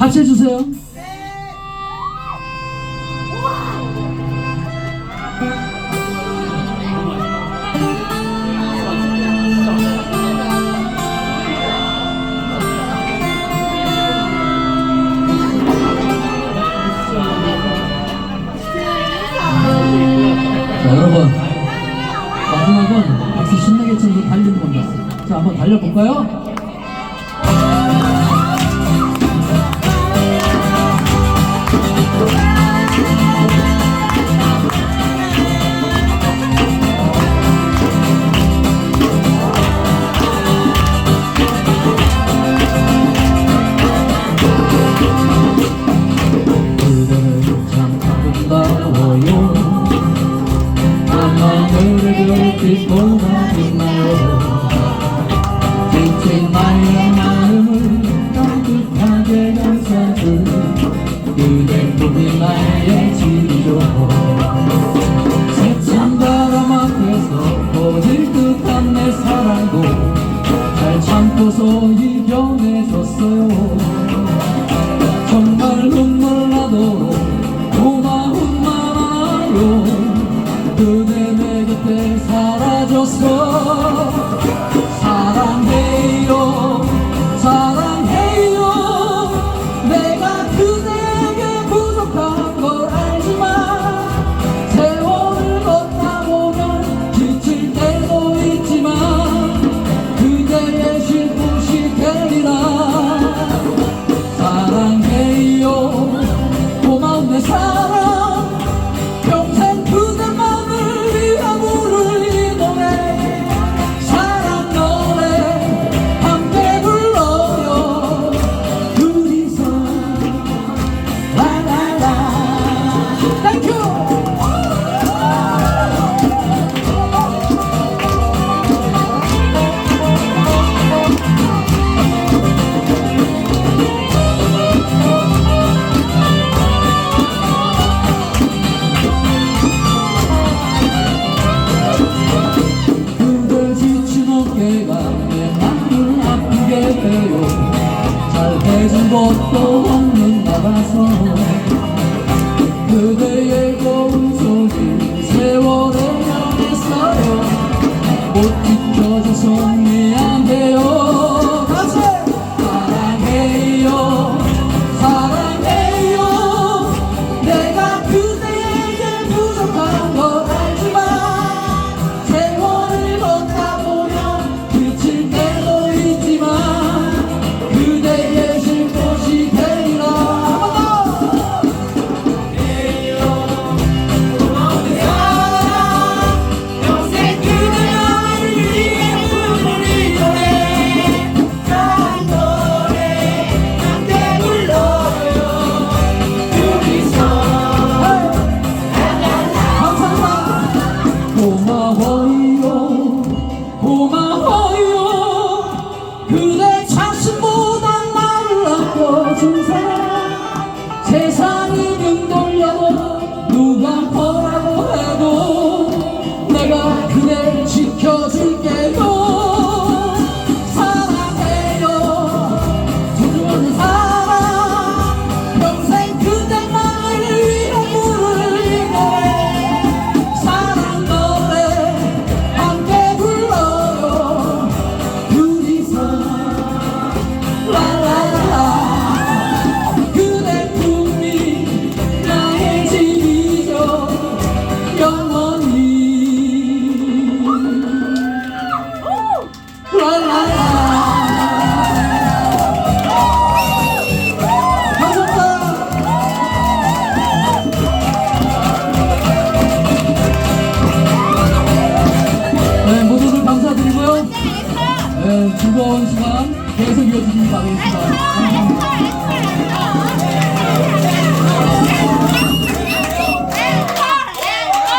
박수 해주세요. 자 여러분 마지막은 박수 신나게 쳐서 달리는 겁니다 자 한번 달려볼까요? 아무래도 피곤하지 마요 지친 나의 마음을 따뜻하게 감싸줄 그대 품이 나의 진조. 새찬 바람 앞에서 어질 듯한 내 삶. 되는 것도 없는 나라서 그대의 고운 속에 세월에 향했어요. 못 지켜줘서 미안해요. 사랑해요. Esse é o dia que a gente fala